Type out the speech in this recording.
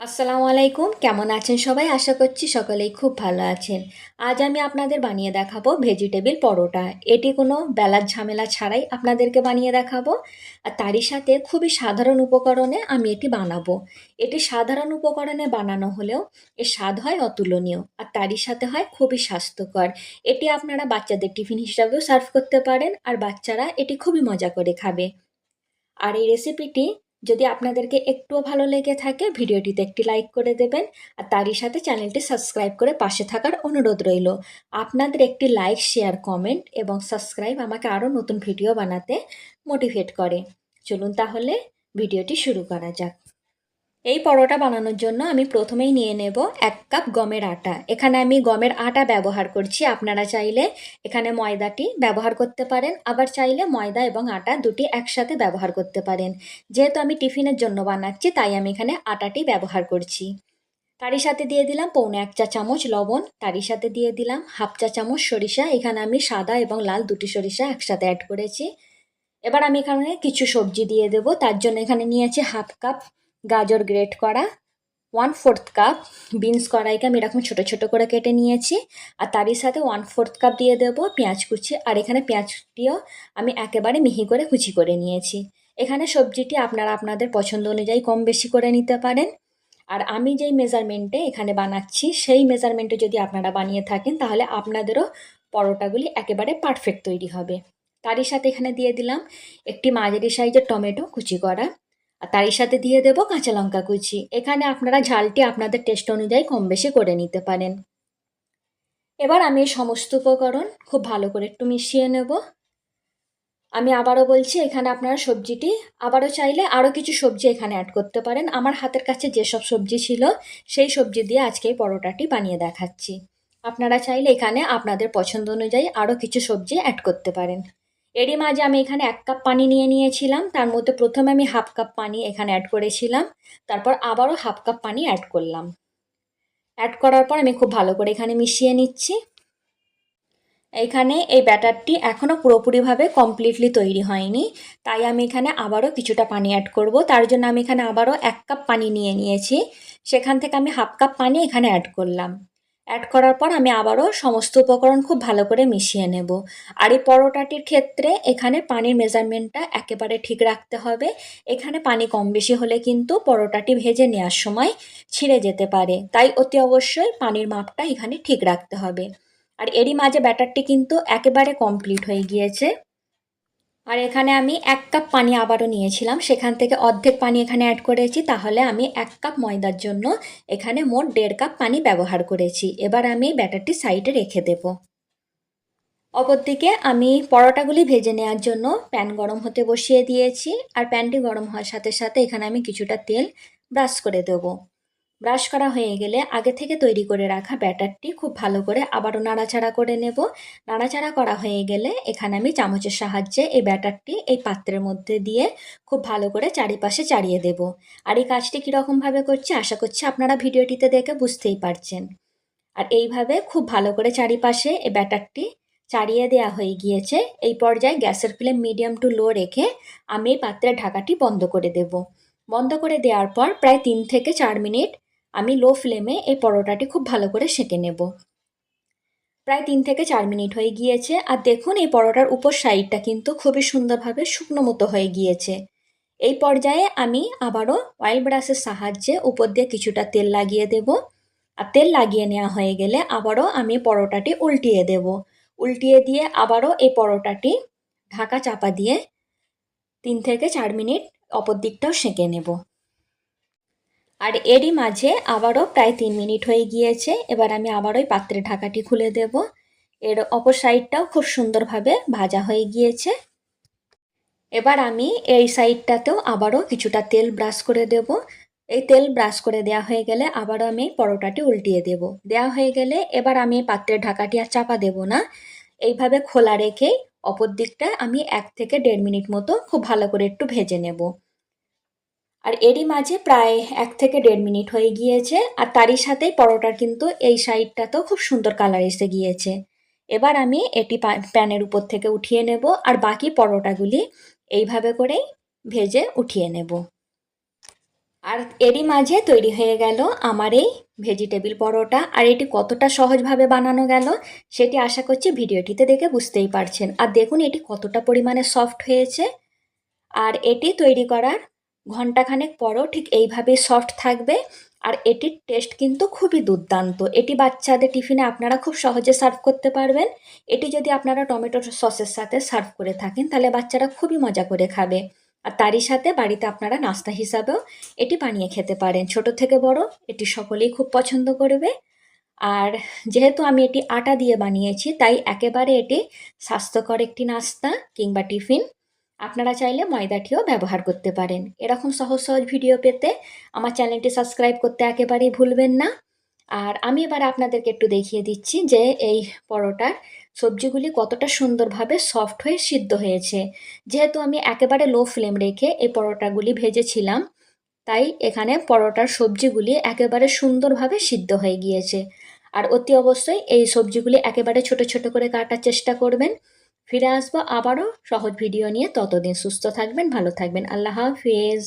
আসসালামু আলাইকুম। কেমন আছেন সবাই? আশা করছি সকলেই খুব ভালো আছেন। আজ আমি আপনাদের বানিয়ে দেখাবো ভেজিটেবিল পরোটা। এটি কোনো বেলার ঝামেলা ছাড়াই আপনাদেরকে বানিয়ে দেখাবো। আর তারই সাথে খুবই সাধারণ উপকরণে আমি এটি বানাবো। এটি সাধারণ উপকরণে বানানো হলেও এর স্বাদ হয় অতুলনীয় আর তারই সাথে হয় খুবই স্বাস্থ্যকর। এটি আপনারা বাচ্চাদের টিফিন হিসাবেও সার্ভ করতে পারেন আর বাচ্চারা এটি খুবই মজা করে খাবে। আর এই রেসিপিটি যদি আপনাদেরকে একটুও ভালো লেগে থাকে, ভিডিওটিতে একটি লাইক করে দেবেন আর তারই সাথে চ্যানেলটি সাবস্ক্রাইব করে পাশে থাকার অনুরোধ রইল। আপনাদের একটি লাইক, শেয়ার, কমেন্ট এবং সাবস্ক্রাইব আমাকে আরও নতুন ভিডিও বানাতে মোটিভেট করে। চলুন তাহলে ভিডিওটি শুরু করা যাক। এই পরোটা বানানোর জন্য আমি প্রথমেই নিয়ে নেব এক কাপ গমের আটা। এখানে আমি গমের আটা ব্যবহার করছি। আপনারা চাইলে এখানে ময়দাটি ব্যবহার করতে পারেন, আবার চাইলে ময়দা এবং আটা দুটি একসাথে ব্যবহার করতে পারেন। যেহেতু আমি টিফিনের জন্য বানাচ্ছি, তাই আমি এখানে আটাটি ব্যবহার করছি। তারই সাথে দিয়ে দিলাম পৌনে এক চা চামচ লবণ, তারই সাথে দিয়ে দিলাম হাফ চা চামচ সরিষা। এখানে আমি সাদা এবং লাল দুটি সরিষা একসাথে অ্যাড করেছি। এবার আমি এখানে কিছু সবজি দিয়ে দেব। তার জন্য এখানে নিয়েছি হাফ কাপ গাজর গ্রেট করা ওয়ান ফোর্থ কাপ বিনস কড়াইকে আমি এরকম ছোটো ছোটো করে কেটে নিয়েছি আর তারই সাথে ওয়ান ফোর্থ কাপ দিয়ে দেবো পেঁয়াজ কুচি আর এখানে পেঁয়াজটিও আমি একেবারে মিহি করে কুচি করে নিয়েছি। এখানে সবজিটি আপনারা আপনাদের পছন্দ অনুযায়ী কম বেশি করে নিতে পারেন। আর আমি যেই মেজারমেন্টে এখানে বানাচ্ছি, সেই মেজারমেন্টে যদি আপনারা বানিয়ে থাকেন, তাহলে আপনাদেরও পরোটাগুলি একেবারে পারফেক্ট তৈরি হবে। তারই সাথে এখানে দিয়ে দিলাম একটি মাঝারি সাইজের টমেটো কুচি করা। আর তারই সাথে দিয়ে দেব কাঁচা লঙ্কা কুচি। এখানে আপনারা ঝালটি আপনাদের টেস্ট অনুযায়ী কম বেশি করে নিতে পারেন। এবার আমি এই সমস্ত উপকরণ খুব ভালো করে একটু মিশিয়ে নেব। আমি আবারও বলছি, এখানে আপনারা সবজিটি আবারও চাইলে আরও কিছু সবজি এখানে অ্যাড করতে পারেন। আমার হাতের কাছে যেসব সবজি ছিল, সেই সবজি দিয়ে আজকে এই পরোটাটি বানিয়ে দেখাচ্ছি। আপনারা চাইলে এখানে আপনাদের পছন্দ অনুযায়ী আরও কিছু সবজি অ্যাড করতে পারেন। এরই মাঝে আমি এখানে এক কাপ পানি নিয়ে নিয়েছিলাম। তার মধ্যে প্রথমে আমি হাফ কাপ পানি এখানে অ্যাড করেছিলাম। তারপর আবারও হাফ কাপ পানি অ্যাড করলাম। অ্যাড করার পর আমি খুব ভালো করে এখানে মিশিয়ে নিচ্ছি। এইখানে এই ব্যাটারটি এখনও পুরোপুরিভাবে কমপ্লিটলি তৈরি হয়নি। তাই আমি এখানে আবারও কিছুটা পানি অ্যাড করব। তার জন্য আমি এখানে আবারও এক কাপ পানি নিয়ে নিয়েছি। সেখান থেকে আমি হাফ কাপ পানি এখানে অ্যাড করলাম। অ্যাড করার পর আমি আবারও সমস্ত উপকরণ খুব ভালো করে মিশিয়ে নেব। আর এই পরোটাটির ক্ষেত্রে এখানে পানির মেজারমেন্টটা একেবারে ঠিক রাখতে হবে। এখানে পানি কম বেশি হলে কিন্তু পরোটাটি ভেজে নেওয়ার সময় ছিঁড়ে যেতে পারে। তাই অতি অবশ্যই পানির মাপটা এখানে ঠিক রাখতে হবে। আর এরই মাঝে ব্যাটারটি কিন্তু একেবারে কমপ্লিট হয়ে গিয়েছে। আর এখানে আমি এক কাপ পানি আবারও নিয়েছিলাম। সেখান থেকে অর্ধেক পানি এখানে অ্যাড করেছি। তাহলে আমি এক কাপ ময়দার জন্য এখানে মোট দেড় কাপ পানি ব্যবহার করেছি। এবার আমি ব্যাটারটি সাইডে রেখে দেব। অপরদিকে আমি পরোটাগুলি ভেজে নেওয়ার জন্য প্যান গরম হতে বসিয়ে দিয়েছি। আর প্যানটি গরম হওয়ার সাথে সাথে এখানে আমি কিছুটা তেল ব্রাশ করে দেবো। ব্রাশ করা হয়ে গেলে আগে থেকে তৈরি করে রাখা ব্যাটারটি খুব ভালো করে আবারও নাড়াচাড়া করে নেব। নাড়াচাড়া করা হয়ে গেলে এখানে আমি চামচের সাহায্যে এই ব্যাটারটি এই পাত্রের মধ্যে দিয়ে খুব ভালো করে চারিপাশে চাড়িয়ে দেব। আর এই কাজটি কীরকমভাবে করছি আশা করছি আপনারা ভিডিওটিতে দেখে বুঝতেই পারছেন। আর এইভাবে খুব ভালো করে চারিপাশে এই ব্যাটারটি চাড়িয়ে দেওয়া হয়ে গিয়েছে। এই পর্যায়ে গ্যাসের ফ্লেম মিডিয়াম টু লো রেখে আমি এই পাত্রের ঢাকাটি বন্ধ করে দেব। বন্ধ করে দেওয়ার পর প্রায় তিন থেকে চার মিনিট আমি লো ফ্লেমে এই পরোটাটি খুব ভালো করে সেঁকে নেব। প্রায় তিন থেকে চার মিনিট হয়ে গিয়েছে আর দেখুন এই পরোটার উপর সাইডটা কিন্তু খুবই সুন্দরভাবে শুকনো মতো হয়ে গিয়েছে। এই পর্যায়ে আমি আবারও অয়েল ব্রাশের সাহায্যে উপর দিয়ে কিছুটা তেল লাগিয়ে দেব। আর তেল লাগিয়ে নেওয়া হয়ে গেলে আবারও আমি পরোটাটি উল্টিয়ে দেব। উল্টিয়ে দিয়ে আবারও এই পরোটাটি ঢাকা চাপা দিয়ে তিন থেকে চার মিনিট অপর দিকটাও সেঁকে নেব। আর এরই মাঝে আবারও প্রায় তিন মিনিট হয়ে গিয়েছে, এবার আমি আবারও ওই পাত্রের ঢাকাটি খুলে দেব। এর অপর সাইডটাও খুব সুন্দরভাবে ভাজা হয়ে গিয়েছে। এবার আমি এই সাইডটাতেও আবারও কিছুটা তেল ব্রাশ করে দেব। এই তেল ব্রাশ করে দেওয়া হয়ে গেলে আবারও আমি পরোটাটি উল্টিয়ে দেব। দেওয়া হয়ে গেলে এবার আমি পাত্রের ঢাকাটি আর চাপা দেব না। এইভাবে খোলা রেখেই অপর দিকটা আমি এক থেকে দেড় মিনিট মতো খুব ভালো করে একটু ভেজে নেব। আর এরই মাঝে প্রায় এক থেকে দেড় মিনিট হয়ে গিয়েছে, আর তারই সাথেই পরোটার কিন্তু এই সাইডটাতেও খুব সুন্দর কালার এসে গিয়েছে। এবার আমি এটি প্যানের উপর থেকে উঠিয়ে নেব, আর বাকি পরোটাগুলি এইভাবে করেই ভেজে উঠিয়ে নেব। আর এরই মাঝে তৈরি হয়ে গেল আমার এই ভেজিটেবিল পরোটা, আর এটি কতটা সহজভাবে বানানো গেল সেটি আশা করছি ভিডিওটিতে দেখে বুঝতেই পারছেন। আর দেখুন এটি কতটা পরিমাণে সফট হয়েছে। আর এটি তৈরি করার ঘন্টাখানেক পরও ঠিক এইভাবেই সফট থাকবে। আর এটির টেস্ট কিন্তু খুবই দুর্দান্ত। এটি বাচ্চাদের টিফিনে আপনারা খুব সহজে সার্ভ করতে পারবেন। এটি যদি আপনারা টমেটো সসের সাথে সার্ভ করে থাকেন, তাহলে বাচ্চারা খুবই মজা করে খাবে। আর তারই সাথে বাড়িতে আপনারা নাস্তা হিসাবেও এটি বানিয়ে খেতে পারেন। ছোট থেকে বড় এটি সকলেই খুব পছন্দ করবে। আর যেহেতু আমি এটি আটা দিয়ে বানিয়েছি, তাই একেবারে এটি স্বাস্থ্যকর একটি নাস্তা কিংবা টিফিন। আপনারা চাইলে ময়দাটিও ব্যবহার করতে পারেন। এরকম সহজ সহজ ভিডিও পেতে আমার চ্যানেলটি সাবস্ক্রাইব করতে একেবারেই ভুলবেন না। আর আমি এবার আপনাদেরকে একটু দেখিয়ে দিচ্ছি যে এই পরোটার সবজিগুলি কতটা সুন্দরভাবে সফট হয়ে সিদ্ধ হয়েছে। যেহেতু আমি একেবারে লো ফ্লেম রেখে এই পরোটাগুলি ভেজেছিলাম, তাই এখানে পরোটার সবজিগুলি একেবারে সুন্দরভাবে সিদ্ধ হয়ে গিয়েছে। আর অতি অবশ্যই এই সবজিগুলি একেবারে ছোট ছোট করে কাটার চেষ্টা করবেন। ফিরে আসব আবারও। সহজ ভিডিও নিয়ে ততদিন সুস্থ থাকবেন ভালো থাকবেন। আল্লাহ হাফিজ।